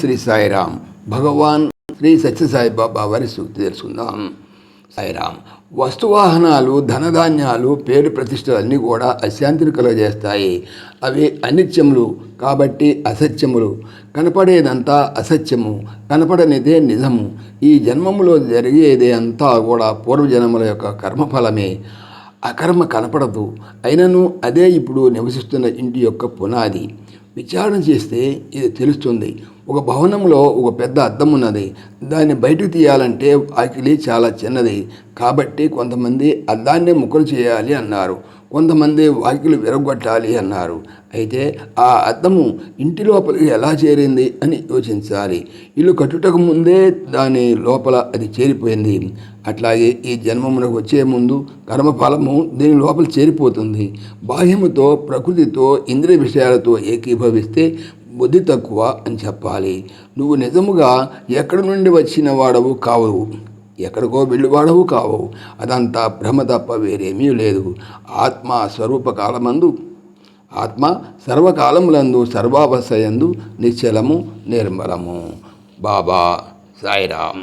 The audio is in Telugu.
శ్రీ సాయిరామ్. భగవాన్ శ్రీ సత్యసాయి బాబా వారి సూక్తి తెలుసుకుందాం. సాయిరామ్ వస్తువాహనాలు ధనధాన్యాలు పేరు ప్రతిష్టలు అన్నీ కూడా అశాంతిని కలుగజేస్తాయి. అవి అనిత్యములు కాబట్టి అసత్యములు. కనపడేదంతా అసత్యము. కనపడనిదే నిజము. ఈ జన్మములో జరిగేది అంతా కూడా పూర్వజన్మల యొక్క కర్మఫలమే. అకర్మ కనపడదు. అయినను అదే ఇప్పుడు నివసిస్తున్న ఇంటి యొక్క పునాది. విచారణ చేస్తే ఇది తెలుస్తుంది. ఒక భవనంలో ఒక పెద్ద అద్దం ఉన్నది. దాన్ని బయటకు తీయాలంటే ఆకిలి చాలా చిన్నది. కాబట్టి కొంతమంది అద్దాన్ని ముక్కలు చేయాలి అన్నారు. కొంతమంది వాకిలు విరగొట్టాలి అన్నారు. అయితే ఆ అద్దము ఇంటి లోపలికి ఎలా చేరింది అని యోచించాలి. ఇల్లు కట్టుటకు ముందే దాని లోపల అది చేరిపోయింది. అట్లాగే ఈ జన్మమునకు వచ్చే ముందు కర్మఫలము దీని లోపల చేరిపోతుంది. బాహ్యముతో ప్రకృతితో ఇంద్రియ విషయాలతో ఏకీభవిస్తే బుద్ధి తక్కువ అని చెప్పాలి. నువ్వు నిజముగా ఎక్కడి నుండి వచ్చిన వాడవు కావు. ఎక్కడికో వెళ్ళివాడవు కావు అదంతా భ్రమ తప్ప వేరేమీ లేదు. ఆత్మ స్వరూపకాలమందు ఆత్మ సర్వకాలములందు సర్వావస్థయందు నిశ్చలము నిర్మలము. బాబా సాయిరామ్.